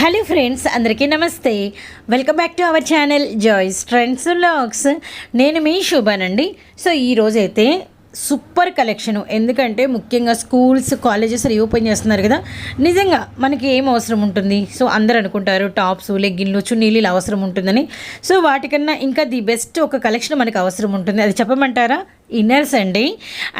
Hello friends అందరికీ నమస్తే. Welcome back to our channel Joy's trends logs నేను మీ శుభానండి. సో ఈరోజైతే సూపర్ కలెక్షను. ఎందుకంటే ముఖ్యంగా స్కూల్స్ కాలేజెస్ రీఓపెన్ చేస్తున్నారు కదా. నిజంగా మనకి ఏం అవసరం ఉంటుంది? సో అందరు అనుకుంటారు టాప్స్ లెగ్గిన్లు చున్నీలు ఇలా అవసరం ఉంటుందని. సో వాటికన్నా ఇంకా ది బెస్ట్ ఒక కలెక్షన్ మనకు అవసరం ఉంటుంది. అది చెప్పమంటారా? ఇన్నర్స్ అండి.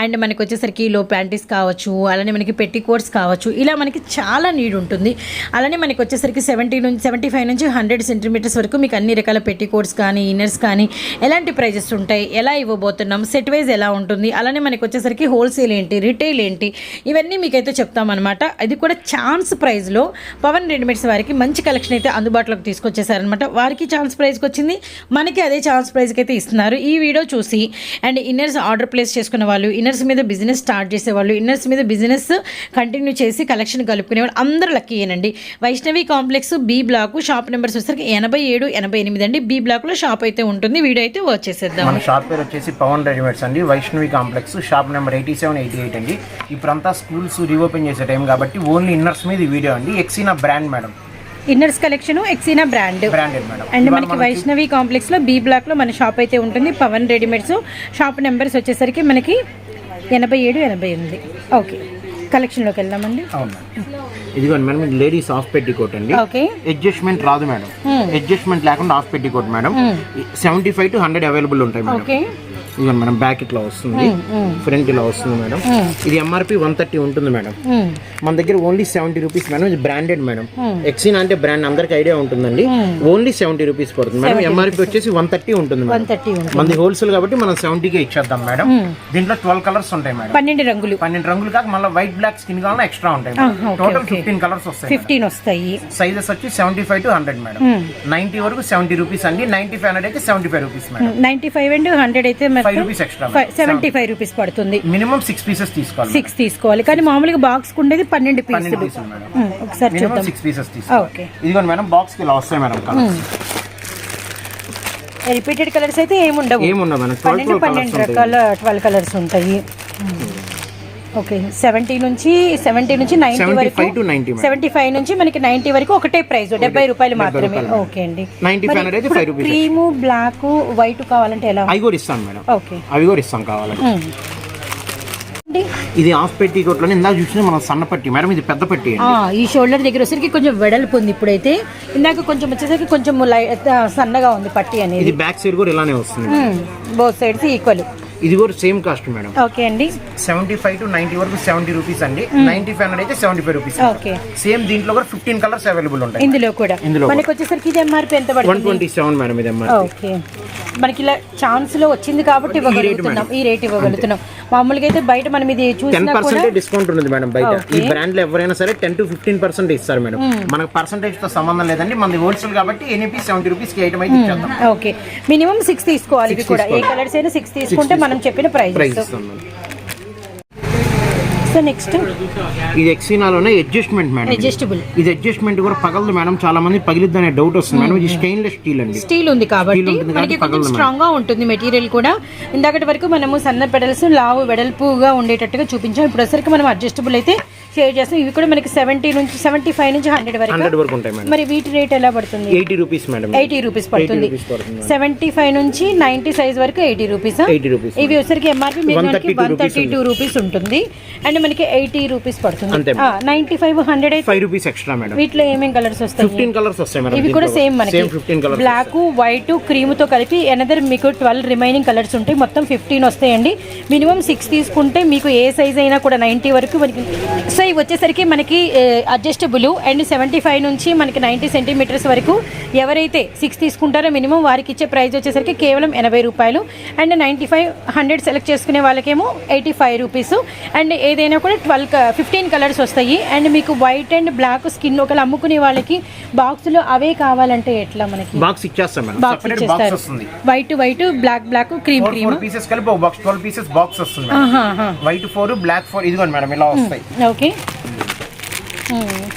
అండ్ మనకి వచ్చేసరికి లో ప్యాంటీస్ కావచ్చు అలానే మనకి పెట్టి కోట్స్ కావచ్చు ఇలా మనకి చాలా నీడ్ ఉంటుంది. అలానే మనకి వచ్చేసరికి సెవెంటీ నుంచి సెవెంటీ ఫైవ్ నుంచి హండ్రెడ్ సెంటీమీటర్స్ వరకు మీకు అన్ని రకాల పెట్టి కోట్స్ కానీ ఇన్నర్స్ కానీ ఎలాంటి ప్రైజెస్ ఉంటాయి ఎలా ఇవ్వబోతున్నాం సెట్ వైజ్ ఎలా ఉంటుంది అలానే మనకి వచ్చేసరికి హోల్సేల్ ఏంటి రిటైల్ ఏంటి ఇవన్నీ మీకైతే చెప్తామన్నమాట. అది కూడా ఛాన్స్ ప్రైజ్లో పవన్ రెడీమేడ్స్ వారికి మంచి కలెక్షన్ అయితే అందుబాటులోకి తీసుకొచ్చేసారనమాట వారికి ఛాన్స్ ప్రైజ్కి వచ్చింది మనకి అదే ఛాన్స్ ప్రైజ్కి అయితే ఇస్తున్నారు. ఈ వీడియో చూసి అండ్ ఇన్నర్స్ ఆర్డర్ ప్లేస్ చేసుకున్న వాళ్ళు ఇన్నర్స్ మీద బిజినెస్ స్టార్ట్ చేసేవాళ్ళు ఇన్నర్స్ మీద బిజినెస్ కంటిన్యూ చేసి కలెక్షన్ కలుపుకునే వాళ్ళు అందరూ లక్కీయేనండి Vaishnavi complex B block shop numbers వచ్చేసరికి ఎనభై ఏడు ఎనభై ఎనిమిది అండి. బి బ్లాక్లో షాప్ అయితే ఉంటుంది. వీడియో అయితే వర్క్ మన షాప్ పేరు వచ్చేసి పవన్ రెడీమేడ్స్ అండి. Vaishnavi complex shop number eighty seven eighty eight అండి. ఇప్పుడంతా స్కూల్స్ రీఓపెన్ చేసే టైం కాబట్టి ఓన్లీ ఇన్నర్స్ మీద వీడియో అండి. ఎక్సీనా brand madam. Inners collection ఎక్సీనా brand and మనకి వైష్ణవి కాంప్లెక్స్లో బి బ్లాక్లో మన షాప్ అయితే ఉంటుంది. పవన్ రెడీమేడ్స్ షాప్ నెంబర్స్ వచ్చేసరికి మనకి ఎనభై ఏడు ఎనభై ఎనిమిది. ఓకే కలెక్షన్లోకి వెళ్దామండి. ఇదిగోండి మేడం ఇది లేడీస్ ఆఫ్ పెట్టి కోట్ అండి. ఓకే అడ్జస్ట్మెంట్ రాదు మేడం అడ్జస్ట్మెంట్ లేకుండా half petticoat madam seventy five to hundred available ఉంటాయి మేడం ఓకే ఇదిగోండి మేడం బ్యాక్ ఇట్లా వస్తుంది. ఫ్రంట్ ఇలా వస్తుంది మేడం. ఇది ఎంఆర్పి వన్ థర్టీ ఉంటుంది మేడం. మన దగ్గర ఓన్లీ సెవెంటీ రూపీస్ మేడం ఇది బ్రాండెడ్ మేడం. ఎక్సిన్ అంటే బ్రాండ్ అందరికి ఐడియా ఉంటుందండి. ఓన్లీ సెవెంటీ రూపీస్ పడుతుంది మేడం. ఎంఆర్పి వచ్చేసి వన్ థర్టీ ఉంటుంది మేడం. మనది హోల్సేల్ కాబట్టి మనం సెవెంటీకే ఇచ్చేద్దాం మేడం. దీంట్లో ట్వెల్వ్ కలర్స్ ఉంటాయి మేడం. పన్నెండు రంగులు. పన్నెండు రంగులు కాక మళ్ళీ వైట్ బ్లాక్ స్కిన్ కావాలన్నా ఎక్స్ట్రా ఉంటాయి టోటల్ ఫిఫ్టీన్ కలర్స్ వస్తాయి ఫిఫ్టీన్ వస్తాయి. సైజెస్ వచ్చి seventy five to hundred madam ninety వరకు సెవెంటీ రూపీస్ అండి. నైన్టీ ఫైవ్ హండ్రెడ్ అయితే seventy five rupees madam. Ninety five and hundred అయితే five rupees extra seventy five rupees పడుతుంది. Minimum six pieces తీసుకోవాలి six తీసుకోవాలి. కానీ మామూలుగా బాక్స్ ఉండేది పన్నెండు ఉమ్, ఒకసారి మినిమం సిక్స్ పీసెస్ తీసుకోవాలి. ఓకే. ఇదిగోండి మేడం బాక్స్కి ఇలా వస్తాయి మేడం కలర్స్ రిపీటెడ్ కలర్స్ అయితే ఏముండవు. మేడం ట్వెల్వ్ పన్నెండు పన్నెండు రకాల ట్వెల్వ్ కలర్స్ ఉంటాయి. ఓకే సెవెంటీ నుంచి సెవెంటీ నుంచి నైన్టీ వరకు సెవెంటీ ఫైవ్ నుంచి మనకి నైన్టీ వరకు ఒకటే ప్రైస్ డెబ్బై రూపాయలు మాత్రమే. ఓకే అండి. క్రీము బ్లాక్ వైట్ కావాలంటే ఎలా? అవి కూడా ఇస్తాను మేడం. ఓకే. అవి కూడా ఇస్తాం కావాలంటే. ఇది హాఫ్ పెట్టి కోట్లోనే ఇందాక చూసిన మనం సన్న పట్టి. మేడం ఇది పెద్ద పట్టి ఈ షోల్డర్ దగ్గర వచ్చేసరికి కొంచెం వెడల్పు ఉంది ఇప్పుడైతే. ఇందాక కొంచెం వచ్చేసరికి కొంచెం సన్నగా ఉంది పట్టి అనేది. ఇది బ్యాక్ సైడ్ కూడా ఇలానే వస్తుంది బోత్ సైడ్స్ ఈక్వల్ ఇది కూడా సేమ్ కాస్ట్ మేడం. ఓకే అండి. సెవెంటీ ఫైవ్ టు నైన్టీ వరకు సెవెంటీ రూపీస్ అండి. నైన్టీ ఫైవ్ హండ్రెడ్ అయితే seventy five rupees okay. Same దీంట్లో కూడా ఫిఫ్టీన్ కలర్స్ అవైలబుల్ ఉంటాయి. ఇందులో కూడా. ఇందులో మనకి వచ్చేసరికి ఇది ఎంఆర్పి ఎంత వన్ పడుతుంది ట్వంటీ సెవెన్ మేడం ఇది ఎంఆర్ ఓకే. మనకి ఇలా ఛాన్స్లో వచ్చింది కాబట్టి ఇవ్వగలుగుతున్నాం. ఈ రేట్ ఇవ్వగలుగుతున్నాం. మామూలుగా అయితే బయట మనం ఇది టెన్ పర్సెంట్ డిస్కౌంట్ ఉంది మేడం బయట. ఈ బ్రాండ్లో ఎవరైనా సరే టెన్ టు ఫిఫ్టీన్ పర్సెంట్ ఇస్తారు మేడం. మనకు పర్సెంటేజ్తో సంబంధం లేదండి. మనది హోల్సేల్ కాబట్టి ఎనీ పీస్ సెవెంటీ రూపీస్కి ఐటమ్ అయితే ఇచ్చేద్దాం. ఓకే మినిమం సిక్స్ తీసుకోవాలి ఇవి కూడా. ఏ కలర్స్ అయినా సిక్స్ తీసుకుంటే మనం చెప్పిన ప్రైస్ సో నెక్స్ట్ ఇది ఎక్సీనాలోనే అడ్జస్ట్మెంట్ మేడం ఇది. అడ్జస్టబుల్ ఇది అడ్జస్ట్మెంట్ కూడా పగలదు మేడం చాలా మంది పగిలిద్ది అనే డౌట్ వస్తుంది మేడం ఇది స్టెయిన్లెస్ స్టీల్ అండి. స్టీల్ ఉంది కాబట్టి మనకి కొంచెం స్ట్రాంగ్గా ఉంటుంది మెటీరియల్ కూడా. ఇందాకటి వరకు మనము సన్న పెడల్స్ లావు వెడల్పుగా ఉండేటట్టుగా చూపించాం. ఇప్పుడు వచ్చరికి మనం అడ్జస్టబుల్ అయితే షేర్ చేస్తాం. ఇవి కూడా మనకి సెవెంటీ నుంచి సెవెంటీ ఫైవ్ నుంచి హండ్రెడ్ వరకు. హండ్రెడ్ వరకు ఉంటాయి మేడం. మరి వీటి రేట్ ఎలా పడుతుంది? Eighty rupees madam. Eighty rupees పడుతుంది. సెవెంటీ ఫైవ్ నుంచి నైన్టీ సైజ్ వరకు ఎయిటీ రూపీస్ ఎయిటీ రూపీస్ ఇవి వచ్చరికి ఎంఆర్పి మీకు మనకి 132 వన్ థర్టీ టూ రూపీస్ ఉంటుంది. అండ్ మనకి ఎయిటీ రూపీస్ పడుతుంది. నైన్టీ ఫైవ్ హండ్రెడ్ అయితే ఫైవ్ రూపీస్ ఎక్స్ట్రా మేడం. వీటిలో ఏమేం కలర్స్ వస్తాయి? ఫిఫ్టీన్ కలర్స్ వస్తాయి మేడం ఇవి కూడా సేమ్ మనకి. ఫిఫ్టీన్ కలర్స్ బ్లాక్ వైట్ క్రీమ్తో కలిపి ఎనదర్ మీకు ట్వెల్వ్ రిమైనింగ్ కలర్స్ ఉంటాయి. మొత్తం ఫిఫ్టీన్ వస్తాయండి. మినిమం సిక్స్ తీసుకుంటే మీకు ఏ సైజ్ అయినా కూడా నైన్టీ వరకు మనకి ఇవి వచ్చేసరికి మనకి అడ్జస్టబుల్ అండ్ సెవెంటీ ఫైవ్ నుంచి మనకి నైంటీ సెంటీమీటర్స్ వరకు ఎవరైతే సిక్స్ తీసుకుంటారో మినిమం వారికి ఇచ్చే ప్రైస్ వచ్చేసరికి కేవలం ఎనభై రూపాయలు. And ninety five hundred select చేసుకునే వాళ్ళకేమో ఎయిటీ ఫైవ్ రూపీస్ అండ్ ఏదైనా కూడా ట్వెల్వ్ ఫిఫ్టీన్ కలర్స్ వస్తాయి. అండ్ మీకు వైట్ అండ్ బ్లాక్ స్కిన్ ఒకళ్ళు అమ్ముకునే వాళ్ళకి బాక్స్లో అవే కావాలంటే ఎట్లా మనకి? బాక్స్ ఇచ్చేస్తాం బాక్స్ ఇచ్చేస్తారు. వస్తుంది. White white black black cream cream pieces కలిపి ఒక బాక్స్ ట్వెల్వ్ పీసెస్ బాక్స్ వస్తుంది వైట్ ఫోర్ బ్లాక్ ఫోర్ ఇదిగోండి మేడం ఇలా వస్తాయి. ఓకే. Thank you.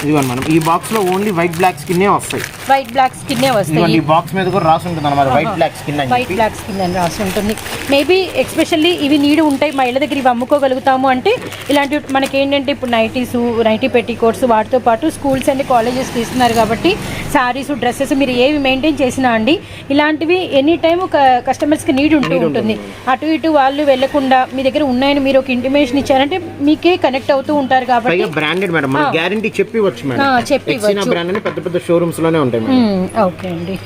ఇదిగోండి మేడం ఈ బాక్స్లో ఓన్లీ వైట్ బ్లాక్ స్కిన్ వస్తాయి. వైట్ బ్లాక్ ఇదిగోండి వస్తాయి. ఈ బాక్స్ మీద కూడా రాసి ఉంటుంది అనమాట వైట్ బ్లాక్ స్కిన్ అని వైట్ బ్లాక్ స్కిన్ అని రాసి ఉంటుంది. మేబీ ఎక్స్పెషల్లీ ఇవి నీడు ఉంటాయి మహిళ దగ్గర ఇవి అమ్ముకోగలుగుతాము అంటే ఇలాంటి మనకి ఏంటంటే ఇప్పుడు నైటీస్ నైటీ పెట్టి కోట్స్ వాటితో పాటు స్కూల్స్ అండ్ కాలేజెస్ తీస్తున్నారు కాబట్టి శారీస్ డ్రెస్సెస్ మీరు ఏవి మెయింటైన్ చేసినా అండి ఇలాంటివి ఎనీ టైం కస్టమర్స్కి నీడ్ ఉంటూ ఉంటుంది. అటు ఇటు వాళ్ళు వెళ్ళకుండా మీ దగ్గర ఉన్నాయని మీరు ఒక ఇంటిమేషన్ ఇచ్చారంటే మీకే కనెక్ట్ అవుతూ ఉంటారు కాబట్టి పైగా బ్రాండెడ్ మేడం మన గ్యారంటీ చెప్పి వచ్చు మేడం. ఆ, చెప్పి ఎక్సినా ఇవ్వచ్చు. బ్రాండ్ అని పెద్ద పెద్ద షోరూమ్స్లోనే ఉంటాయి ఓకే అండి.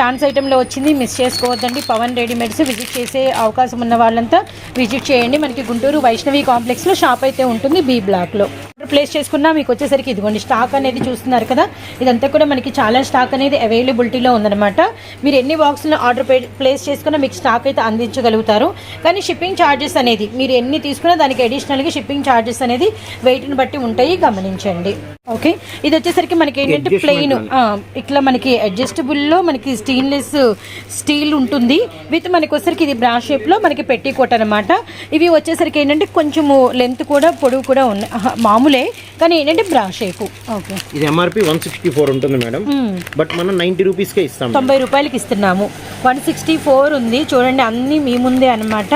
ఛాన్స్ ఐటెంలో వచ్చింది మిస్ చేసుకోవద్దండి. పవన్ రెడీమేడ్స్ విజిట్ చేసే అవకాశం ఉన్న వాళ్ళంతా విజిట్ చేయండి. మనకి గుంటూరు వైష్ణవి కాంప్లెక్స్లో షాప్ అయితే ఉంటుంది బి బ్లాక్లో ప్లేస్ చేసుకున్నా మీకు వచ్చేసరికి ఇదిగోండి స్టాక్ అనేది చూస్తున్నారు కదా? ఇదంతా కూడా మనకి చాలా స్టాక్ అనేది అవైలబిలిటీలో ఉందన్నమాట. మీరు ఎన్ని బాక్సులు ఆర్డర్ ప్లేస్ చేసుకున్నా మీకు స్టాక్ అయితే అందించగలుగుతారు. కానీ షిప్పింగ్ ఛార్జెస్ అనేది మీరు ఎన్ని తీసుకున్నా దానికి అడిషనల్గా షిప్పింగ్ ఛార్జెస్ అనేది వెయిట్ని బట్టి ఉంటాయి గమనించండి. ఓకే? ఇది వచ్చేసరికి మనకి ఏంటంటే ప్లెయిన్. ఇట్లా మనకి అడ్జస్టబుల్లో మనకి స్టెయిన్లెస్ స్టీల్ ఉంటుంది. విత్ మనకి వచ్చేసరికి ఇది బ్రా షేప్లో మనకి పెట్టి కోట్ అనమాట ఇవి వచ్చేసరికి ఏంటంటే కొంచెము లెంత్ కూడా పొడవు కూడా ఉన్నాయి ఆహా, మామూలే కానీ ఏంటంటే బ్రా షేపు ఓకే ఇది ఎంఆర్పి వన్ సిక్స్టీ ఫోర్ ఉంటుంది మేడం. బట్ మనం నైన్టీ రూపీస్ కే ఇస్తాం తొంభై రూపాయలకి ఇస్తున్నాము. వన్ సిక్స్టీ ఫోర్ ఉంది. చూడండి అన్నీ మీ ముందే అనమాట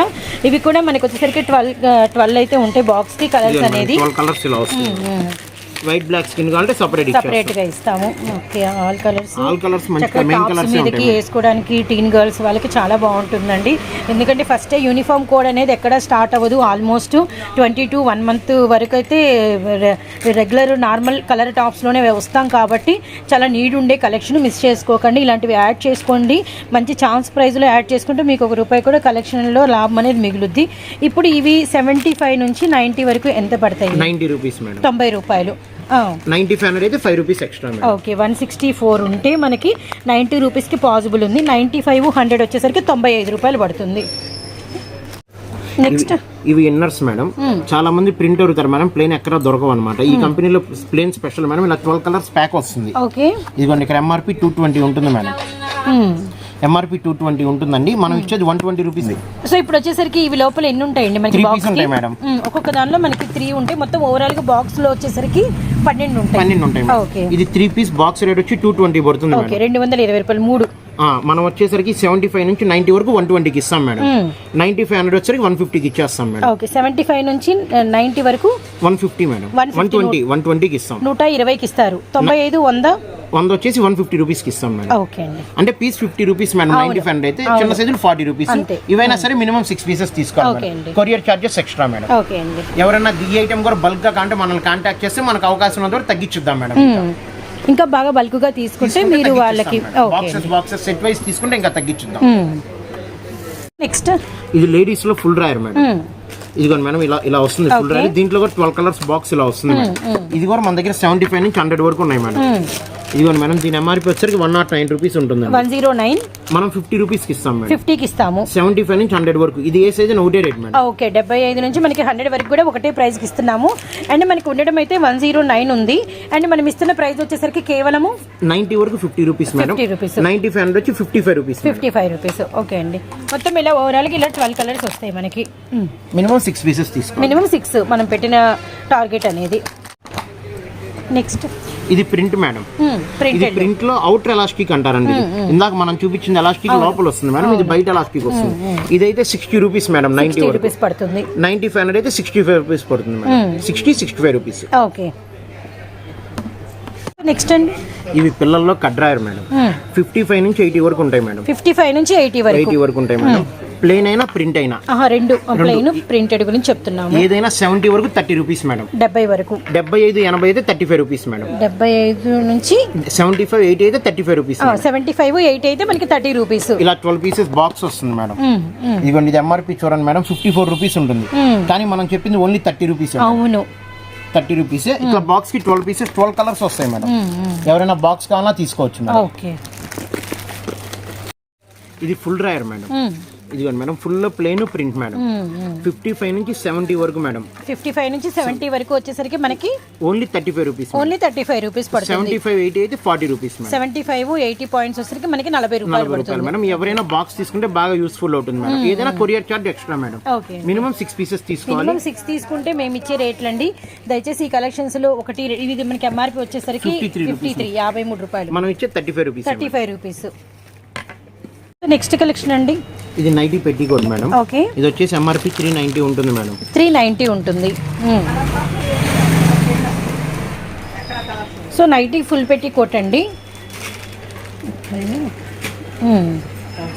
ఇవి కూడా మనకి వచ్చేసరికి ట్వెల్వ్ ట్వెల్వ్ అయితే ఉంటాయి బాక్స్కి కలర్స్ అనేది. కలర్స్ ఇలా వస్తుంది వైట్ బ్లాక్ స్కిన్ కావాలంటే సపరేట్ సపరేట్గా ఇస్తాము. Okay all colours all colours మంచి మెయిన్ కలర్స్ మీదకి వేసుకోవడానికి టీన్ గర్ల్స్ వాళ్ళకి చాలా బాగుంటుందండి. ఎందుకంటే ఫస్ట్ యూనిఫామ్ కోడ్ అనేది ఎక్కడ స్టార్ట్ అవ్వదు. Almost twenty to one month వరకు అయితే రెగ్యులర్ నార్మల్ కలర్ టాప్స్లోనే వస్తాం కాబట్టి చాలా నీడ్ ఉండే కలెక్షన్ మిస్ చేసుకోకండి. ఇలాంటివి యాడ్ చేసుకోండి. మంచి ఛాన్స్ ప్రైస్లో యాడ్ చేసుకుంటే మీకు ఒక రూపాయి కూడా కలెక్షన్లో లాభం అనేది మిగులుద్ది. ఇప్పుడు ఇవి సెవెంటీ ఫైవ్ నుంచి నైంటీ వరకు ఎంత పడతాయి? రూపీస్ తొంభై రూపాయలు. నైన్టీ ఫైవ్ హండ్రెడ్ అయితే five rupees extra okay one sixty four ఉంటే మనకి నైంటీ రూపీస్కి పాసిబుల్ ఉంది. నైంటీ ఫైవ్ హండ్రెడ్ వచ్చేసరికి తొంభై ఐదు రూపాయలు పడుతుంది. నెక్స్ట్ ఇవి ఇన్నర్స్ మేడం. చాలా మంది ప్రింట్ అడుగుతారు మేడం ప్లేన్ ఎక్కడ దొరకవు అనమాట ఈ కంపెనీలో ప్లేన్ స్పెషల్ మేడం ఇలా ట్వెల్వ్ కలర్స్ ప్యాక్ వస్తుంది. ఓకే. ఇదిగోండి ఇక్కడ ఎంఆర్పి టూ ట్వంటీ ఉంటుంది మేడం. ఎంఆర్పి టూ ట్వంటీ ఉంటుందండి. మనం ఇచ్చేది వన్ ట్వంటీ రూపీస్ సో ఇప్పుడు వచ్చేసరికి ఇవి లోపల ఎన్ని ఉంటాయండి మనకి బాక్స్ ఉంటాయి మేడం ఒక్కొక్క దానిలో మనకి త్రీ ఉంటాయి. మొత్తం ఓవరాల్గా బాక్స్లో వచ్చేసరికి పన్నెండు ఉంటాయి. పన్నెండు ఉంటాయి ఇది త్రీ పీస్ బాక్స్ రేట్ వచ్చి టూ ట్వంటీ పడుతుంది రెండు వందల ఇరవై రూపాయలు. మూడు. మనం వచ్చేసరికి సెవెంటీ ఫైవ్ నుంచి నైన్టీ వరకు వన్ ట్వంటీకి ఇస్తాం మేడం. నైన్టీ ఫైవ్ హండ్రెడ్ వచ్చేసరికి వన్ ఫిఫ్టీకి ఇచ్చేస్తాం మేడం. ఓకే సెవెంటీ ఫైవ్ నుంచి నైంటీ వరకు one fifty madam. 150 one twenty one ట్వంటీకి ఇస్తాం. నూట ఇరవైకి ఇస్తారు. తొంభై ఐదు వంద? వంద వచ్చేసి వన్ ఫిఫ్టీ రూపీస్కి ఇస్తాం మేడం. ఓకే అండి. అంటే piece fifty rupees madam ninety five hundred అయితే చిన్న సైజులు ఫార్టీ రూపీస్. ఇవైనా సరే మినిమం సిక్స్ పీసెస్ తీసుకోవాలి. Courier charges extra madam. Okay అండి. ఎవరైనా ది ఐటమ్ కూడా బల్క్గా కాంటే మనల్ని కాంటాక్ట్ చేస్తే మనకు అవకాశం ఉన్నంత వరకు తగ్గించుద్దాం మేడం. ఇంకా బాగా బల్క్గా తీసుకుంటే మీరు వాళ్ళకి బాక్సెస్ బాక్సెస్ సెట్ వైస్ తీసుకుంటే ఇంకా తగ్గించుద్దాం. నెక్స్ట్ ఇది లేడీస్లో ఫుల్ డ్రైయర్ మేడం ఇదిగోండి మేడం ఇలా ఇలా వస్తుంది ఫుల్. డ్రైయర్ దీంట్లో కూడా ట్వెల్వ్ కలర్స్ బాక్స్ ఇలా వస్తుంది మేడం. ఇది కూడా మన దగ్గర సెవెంటీ ఫైవ్ నుంచి హండ్రెడ్ వరకు ఉన్నాయి మేడం. ఇదిగోండి మేడం దీని ఎంఆర్పి వచ్చరికి వన్ నాట్ నైన్ రూపీస్ ఉంటుంది వన్ జీరో నైన్ మనం ఫిఫ్టీ రూపీస్కి ఇస్తాం మేడం. ఫిఫ్టీకి ఇస్తాము. సెవెంటీ ఫైవ్ నుంచి హండ్రెడ్ వరకు. ఇది ఏ సైజ్ ఒకటే రేట్ మేడం. ఓకే. డెబ్బై ఐదు నుంచి మనకి హండ్రెడ్ వరకు కూడా ఒకటే ప్రైస్కి ఇస్తున్నాము. అండ్ మనకి ఉండడం అయితే వన్ జీరో నైన్ ఉంది. అండ్ మనం ఇస్తున్న ప్రైస్ వచ్చేసరికి కేవలము నైన్టీ వరకు fifty rupees madam. 50 rupees ninety five వచ్చి fifty five rupees fifty five rupees okay అండి. మొత్తం ఇలా ఓవరాల్గా ఇలా ట్వెల్వ్ కలర్స్ వస్తాయి మనకి. మినిమం సిక్స్ పీసెస్ తీసుకోండి. మినిమం సిక్స్ మనం పెట్టిన టార్గెట్ అనేది. నెక్స్ట్ ఇది ప్రింట్ మేడం. ఇది ప్రింట్లో అవుటర్ ఎలాస్టిక్ అంటారండి ఇది. ఇందాక మనం చూపించింది ఎలాస్టిక్ లోపల వస్తుంది మేడం. ఇది బయట ఎలాస్టిక్ వస్తుంది. ఇదైతే sixty rupees madam ninety rupees పడుతుంది. నైన్టీ ఫైవ్ హండ్రెడ్ అయితే సిక్స్టీ ఫైవ్ రూపీస్ పడుతుంది madam. Sixty sixty five rupees. Okay. Next అండి. ఇవి పిల్లల్లో కడ్రాయర్ మేడం. ఫిఫ్టీ ఫైవ్ నుంచి ఎయిటీ వరకు ఉంటాయి మేడం. ఫిఫ్టీ ఫైవ్ నుంచి ఎయిటీ వరకు. ఎయిటీ వరకు ఉంటాయి మేడం. ప్లేన్ అయినా ప్రింట్ అయినా. రెండు ప్లెయిన్ ప్రింటెడ్ గురించి చెప్తున్నాము. ఏదైనా సెవెంటీ వరకు థర్టీ రూపీస్ మేడం. డెబ్బై వరకు. డెబ్బై ఐదు ఎనభై అయితే థర్టీ ఫైవ్ రూపీస్ మేడం. డెబ్బై ఐదు నుంచి సెవెంటీ ఫైవ్ ఎయిటీ అయితే thirty five rupees seventy five eight అయితే మనకి థర్టీ రూపీస్. ఇలా ట్వెల్వ్ పీసెస్ బాక్స్ వస్తుంది మేడం. ఇదిగోండి ఇది ఎంఆర్పి చూడండి మేడం. ఫిఫ్టీ ఫోర్ రూపీస్ ఉంటుంది. కానీ మనం చెప్పింది ఓన్లీ థర్టీ రూపీస్ అవును. Thirty rupees. ఇట్లా బాక్స్కి ట్వెల్వ్ పీసెస్ ట్వెల్వ్ కలర్స్ వస్తాయి మేడం. ఎవరైనా బాక్స్ కావాలన్నా తీసుకోవచ్చు మేడం. ఓకే. ఇది ఫుల్ డ్రైయర్ మేడం. ఇదిగోండి madam full plain print madam. Fifty five నుంచి సెవెంటీ వరకు మేడం. ఫిఫ్టీ ఫైవ్ నుంచి సెవెంటీ వరకు వచ్చేసరికి మనకి only thirty five rupees only thirty five rupees పడుతుంది. సెవెంటీ ఫైవ్ ఎయిటీ అయితే forty rupees seventy five eighty points వచ్చేసరికి మనకి నలభై రూపాయలు రూపాయలు మేడం. ఎవరైనా బాక్స్ తీసుకుంటే బాగా యూస్ఫుల్ అవుతుంది మేడం. ఏదైనా courier charge extra madam. Minimum six pieces తీసుకోవాలి. మినిమం సిక్స్ తీసుకుంటే మేము ఇచ్చే రేట్లు అండి దయచేసి ఈ కలెక్షన్స్లో ఒకటి ఇది మనకి ఎంఆర్పి వచ్చేసరికి 53 ఫిఫ్టీ త్రీ యాభై మూడు రూపాయలు. మనం ఇచ్చే thirty five rupees thirty five rupees next collection అండి. ఇది నైటీ పెట్టి కోడ్ మేడం. ఓకే. ఇది వచ్చేసి ఎంఆర్పి త్రీ నైన్టీ ఉంటుంది మేడం. త్రీ నైంటీ ఉంటుంది. సో నైటీ ఫుల్ పెట్టి కొట్టండి.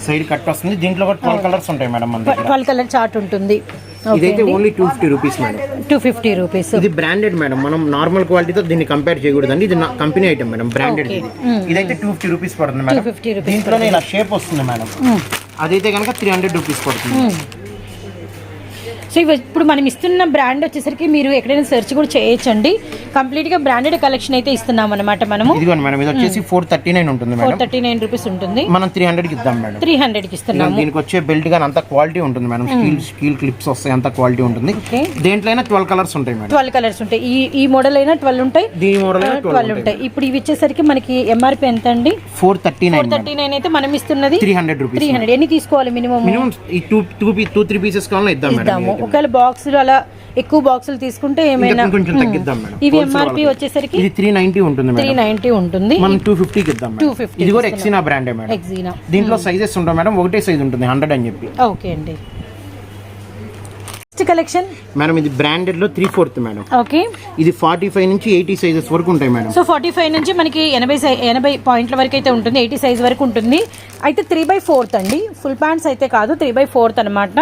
సైడ్ కట్ వస్తుంది. దీంట్లో కూడా ట్వెల్వ్ కలర్స్ ఉంటాయి మేడం మన దగ్గర. ట్వెల్వ్ కలర్ చార్ట్ ఉంటుంది. ఇదైతే only two fifty rupees madam. Two fifty rupees ఇది బ్రాండెడ్ మేడం. మనం నార్మల్ క్వాలిటీతో దీన్ని కంపేర్ చేయకూడదండి. ఇది కంపెనీ ఐటమ్ మేడం బ్రాండెడ్ ఇది. ఇదైతే టూ ఫిఫ్టీ రూపీస్ పడుతుంది మేడం. ఫిఫ్టీ రూపీస్ దీంట్లోనే ఇలా షేప్ వస్తుంది మేడం. అదైతే కనుక త్రీ హండ్రెడ్ రూపీస్ పడుతుంది. Hmm. సో ఇవి ఇప్పుడు మనం ఇస్తున్న బ్రాండ్ వచ్చేసరికి మీరు ఎక్కడైనా సెర్చ్ కూడా చేయొచ్చండి. కంప్లీట్గా బ్రాండెడ్ కలెక్షన్ అయితే ఇస్తున్నాం అనమాట మనము. ఇదిగోండి మేడం ఇది వచ్చేసి ఫోర్ థర్టీ నైన్ ఉంటుంది ఫోర్ థర్టీ నైన్ రూపీస్ ఉంటుంది. మనం త్రీ హండ్రెడ్కి ఇద్దాం మేడం. త్రీ హండ్రెడ్కి ఇస్తున్నాము. దీనికి వచ్చే బెల్ట్ కానీ అంత క్వాలిటీ ఉంటుంది మేడం. స్టీల్ స్టీల్ క్లిప్స్ వస్తాయి అంత క్వాలిటీ ఉంటుంది. దేంట్లో అయినా ట్వెల్వ్ కలర్స్ ఉంటాయి మేడం. ట్వెల్వ్ కలర్స్ ఉంటాయి. ఈ ఈ మోడల్ అయినా ట్వెల్వ్ ఉంటాయి. దీని మోడల్ అయినా ట్వెల్వ్ ఉంటాయి. ఇప్పుడు ఇవి వచ్చేసరికి మనకి ఎంఆర్పి ఎంత అండి four thirty four nine thirty nine అయితే మనం ఇస్తున్నది three hundred rupees three hundred ఎన్ని తీసుకోవాలి minimum minimum two two two three pieces కావాలని ఇద్దాం మేడం. ఇద్దాము. ఒకవేళ బాక్సులు అలా ఎక్కువ బాక్సులు తీసుకుంటే ఏమైనా కొంచెం తగ్గిద్దాం మేడం. ఇవి ఎంఆర్పి. వచ్చేసరికి ఇది త్రీ నైన్టీ ఉంటుంది త్రీ నైన్టీ ఉంటుంది. మనం టూ ఫిఫ్టీకి ఇద్దాం మేడం. 250 ఇది కూడా ఎక్సినా బ్రాండే మేడం. ఎగ్జీనా దీంట్లో సైజెస్ ఉంటాయి మేడం. ఒకటే సైజ్ ఉంటుంది. హండ్రెడ్ అని చెప్పి. ఓకే అండి. నెక్స్ట్ కలెక్షన్ మేడం ఇది బ్రాండెడ్లో త్రీ ఫోర్త్ మేడం. ఓకే. ఇది ఫార్టీ ఫైవ్ నుంచి ఎయిటీ సైజెస్ వరకు ఉంటాయి మేడం. సో ఫార్టీ ఫైవ్ నుంచి మనకి ఎనభై ఎనభై పాయింట్ల వరకు అయితే ఉంటుంది. ఎయిటీ సైజ్ వరకు ఉంటుంది. అయితే త్రీ బై ఫోర్త్ అండి. ఫుల్ ప్యాంట్స్ అయితే కాదు. త్రీ బై ఫోర్త్ అనమాట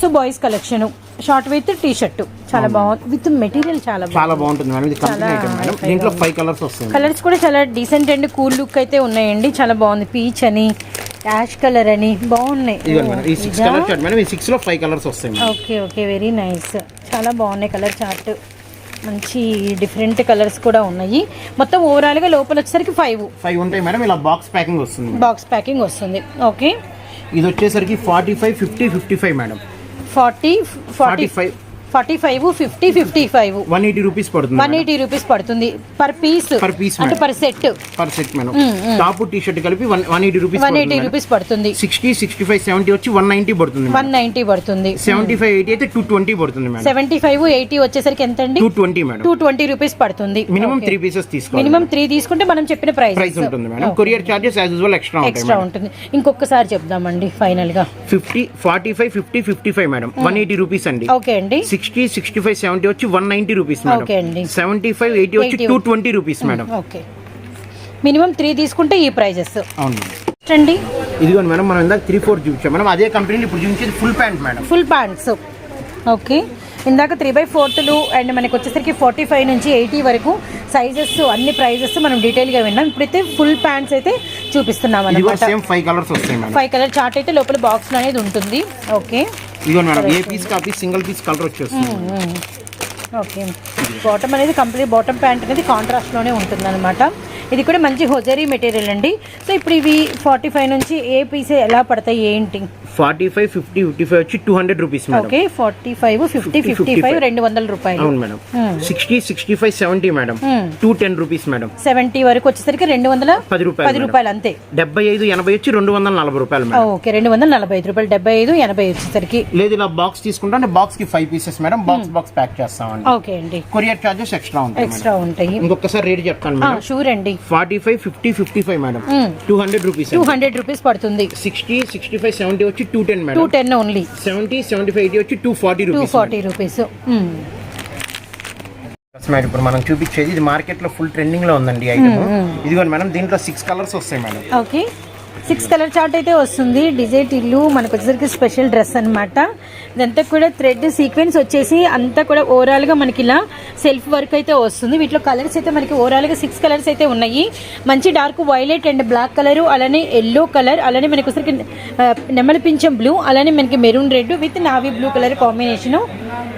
so boys collection. Short with T shirt చాలా బాగుంది. విత్ మెటీరియల్ చాలా చాలా బాగుంటుంది మేడం. ఇది కంపెనీ ఐటమ్ మేడం. దీంట్లో ఫైవ్ కలర్స్ వస్తాయి. కలర్స్ కూడా చాలా డీసెంట్ అండ్ కూల్ లుక్ అయితే ఉన్నాయండి. చాలా బాగుంది. పీచ్ అని యాష్ కలర్ అని బాగున్నాయి. ఈ సిక్స్ కలర్ చార్ట్ మేడం. ఈ సిక్స్లో ఫైవ్ కలర్స్ వస్తాయి ఓకే ఓకే వెరీ నైస్ చాలా బాగున్నాయి కలర్ చార్ట్ మంచి డిఫరెంట్ కలర్స్ కూడా ఉన్నాయి. మొత్తం ఓవరాల్గా లోపల వచ్చేసరికి ఫైవ్ ఫైవ్ ఉంటాయి మేడం. ఇలా బాక్స్ ప్యాకింగ్ వస్తుంది. బాక్స్ ప్యాకింగ్ వస్తుంది. ఓకే ఇది వచ్చేసరికి forty five fifty fifty five madam. Forty forty 45. Forty five fifty fifty five. One eighty rupees పడుతుంది వన్ ఎయిటీ రూపీస్ పడుతుంది. పర్ పీస్ Per piece, అంటే. Per set per set madam top T shirt కలిపి one one eighty rupees one eighty rupees పడుతుంది. Sixty sixty five seventy వచ్చి one ninety పడుతుంది one ninety పడుతుంది. Seventy five eighty అయితే two twenty పడుతుంది madam. Seventy five eighty వచ్చేసరికి ఎంత అండి two twenty madam. Two twenty rupees పడుతుంది. మినిమం త్రీ పీసెస్ తీసుకోవాలి మినిమం త్రీ తీసుకుంటే మనం చెప్పిన ప్రైస్ ప్రైస్ ఉంటుంది madam. Courier charges as usual extra extra ఉంటుంది. ఇంకొకసారి చెప్దామండి ఫైనల్గా. Fifty forty five fifty fifty five madam one eighty rupees అండి. ఓకే అండి. సిక్స్టీ సిక్స్టీ ఫైవ్ సెవెంటీ వచ్చి one ninety rupees madam. Seventy five eighty వచ్చి 80 two twenty rupees madam. Okay. Minimum three తీసుకుంటే ఈ ప్రైజెస్. అవును అండి. ఇదిగోండి మేడం మనం ఇందాక త్రీ ఫోర్ చూపించాం. మేడం అదే కంపెనీలో ఇప్పుడు చూపించేది full pant madam. Full pants. Okay. ఇందాక త్రీ బై ఫోర్త్లు అండ్ మనకి వచ్చేసరికి ఫార్టీ ఫైవ్ నుంచి ఎయిటీ వరకు సైజెస్ అన్ని ప్రైజెస్ మనం డీటెయిల్గా విన్నాం. ఇప్పుడైతే ఫుల్ ప్యాంట్స్ అయితే చూపిస్తున్నాం అనమాట ఫైవ్ కలర్స్ వస్తాయి ఫైవ్ కలర్ చార్ట్ అయితే లోపల బాక్స్ అనేది ఉంటుంది. ఓకే ఇదిగోండి మేడం ఏ piece copy single piece colour వచ్చేస్తుంది. ఓకే బాటమ్ అనేది కంప్లీట్ బాటమ్ ప్యాంట్ అనేది కాంట్రాస్ట్లోనే ఉంటుంది అనమాట ఇది కూడా మంచి హొజరీ మెటీరియల్ అండి. సో ఇప్పుడు ఇవి ఫార్టీ ఫైవ్ నుంచి ఏ పీస్ ఎలా పడతాయి ఏంటి? Forty five fifty fifty five వచ్చి two hundred rupees madam. Okay forty five fifty fifty five రెండు వందల రూపాయలు. అవును madam. Sixty sixty five seventy madam. Two ten rupees madam. Seventy వరకు వచ్చేసరికి రెండు వందల పది రూపాయలు పది. రూపాయలు అంతే. డెబ్బై ఐదు ఎనభై వచ్చి రెండు వందల నలభై రూపాయలు మేడం. ఓకే రెండు వందల నలభై ఐదు రూపాయలు. డెబ్బై ఐదు ఎనభై వచ్చేసరికి. లేదు ఇలా బాక్స్ తీసుకుంటే బాక్స్కి five pieces madam. Box box pack చేస్తామండి. ఓకే అండి. కొరియర్ చార్జెస్ ఎక్స్ట్రా ఉంటాయి. ఎక్స్ట్రా ఉంటాయి. ఇంకొకసారి రేట్ చెప్తాను మేడం. షూర్ అండి. Forty five fifty fifty five madam. Two hundred rupees two hundred rupees పడుతుంది. సిక్స్టీ సిక్స్టీ ఫైవ్ సెవెంటీ వచ్చి two ten two madam ten only seventy seventy five eighty వచ్చి two forty two rupees forty rupees madam ఇప్పుడు మనం చూపించేది ఇది మార్కెట్లో full ట్రెండింగ్లో ఉందండి ఐటమ్ ఇదిగోండి మేడం దీంట్లో సిక్స్ కలర్స్ వస్తాయి madam okay six colour chart అయితే వస్తుంది. డిజైట్ ఇల్లు మనకు వచ్చేసరికి స్పెషల్ డ్రెస్ అనమాట ఇదంతా కూడా థ్రెడ్ సీక్వెన్స్ వచ్చేసి అంతా కూడా ఓవరాల్గా మనకి ఇలా సెల్ఫ్ వర్క్ అయితే వస్తుంది. వీటిలో కలర్స్ అయితే మనకి ఓవరాల్గా సిక్స్ కలర్స్ అయితే ఉన్నాయి. మంచి dark violet and black colour అలానే ఎల్లో కలర్ అలానే మనకి వచ్చరికి నెమలి పింఛం బ్లూ అలానే మనకి maroon red with navy blue colour combination.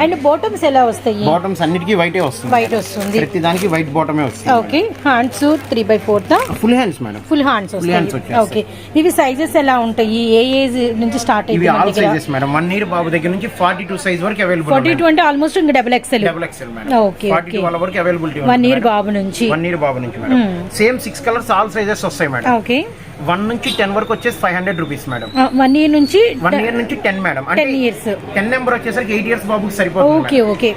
And bottoms ఎలా వస్తాయి? బాటమ్స్ అన్నిటికీ వైటే వస్తుంది. వైట్ వస్తుంది. ప్రతి దానికి వైట్ బాటమే వస్తుంది. Okay hands three by fourth full hands madam full hands వస్తాయి. ఓకే ఇవి సైజెస్ ఎలా ఉంటాయి? ఏ ఏజ్ నుంచి స్టార్ట్ ఇవి all sizes madam one year బాబు దగ్గర నుంచి ఫార్టీ టూ సైజ్ వరకు అవైలబుల్ ఫార్టీ టూ అంటే ఆల్మోస్ట్ ఇంకా double XL double XL madam two okay. వాళ్ళ వరకు అవైలబిలిటీ వన్ ఇయర్ బాబు నుంచి. వన్ ఇయర్ బాబు నుంచి madam same six colours all sizes వస్తాయి మేడం ఓకే వన్ నుంచి టెన్ వరకు వచ్చేసి five hundred rupees madam. One year నుంచి వన్ ఇయర్ నుంచి టెన్ మేడం. అంటే టెన్ ఇయర్స్. టెన్ నెంబర్ వచ్చేసరికి ఎయిట్ ఇయర్స్ బాబుకి సరిపోతుంది ఓకే ఓకే.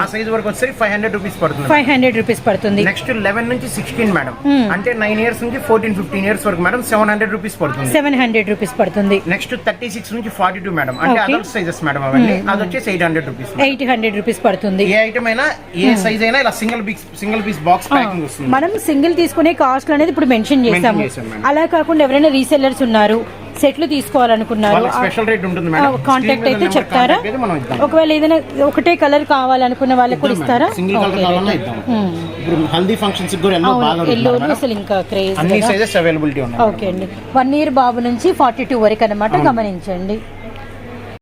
ఆ సైజ్ వరకు వచ్చేసరికి ఫైవ్ హండ్రెడ్ రూపీస్ పడుతుంది. ఫైవ్ హండ్రెడ్ రూపీస్ పడుతుంది. నెక్స్ట్ లెవెన్ నుంచి సిక్స్టీన్ మేడం. అంటే నైన్ ఇయర్స్ నుంచి ఫోర్టీన్ ఫిఫ్టీన్ ఇయర్స్ వరకు మేడం సెవెన్ హండ్రెడ్ రూపీస్ పడుతుంది. సెవెన్ హండ్రెడ్ రూపీస్ పడుతుంది. నెక్స్ట్ థర్టీ సిక్స్ నుంచి ఫార్టీ టూ మేడం. అంటే. అదర్ సైజెస్ మేడం అవన్నీ. అది వచ్చేసి eight hundred rupees eight hundred rupees పడుతుంది. ఏ ఐటమ్ అయినా ఏ సైజ్ అయినా ఇలా single piece single piece box packing వస్తుంది. మనం సింగిల్ తీసుకునే కాస్ట్ అనేది ఇప్పుడు మెన్షన్ చేసాము madam. అలా కాకుండా ఎవరైనా రీసెల్లర్స్ ఉన్నారు సెట్లు తీసుకోవాలనుకున్నారు కాంటాక్ట్ అయితే చెప్తారా? ఒకవేళ ఏదైనా ఒకటే కలర్ కావాలనుకున్న వాళ్ళకి కూడా ఇస్తారా? సింగిల్ కలర్ కావాలన్నా ఇద్దాం. ఇప్పుడు హల్దీ ఫంక్షన్స్ కూడా ఎల్లో. అసలు ఇంకా క్రేజ్ అన్ని సైజెస్ అవైలబిలిటీ ఉన్నాయి ఓకే అండి. వన్ ఇయర్ బాబు నుంచి ఫార్టీ టూ వరకు అనమాట గమనించండి.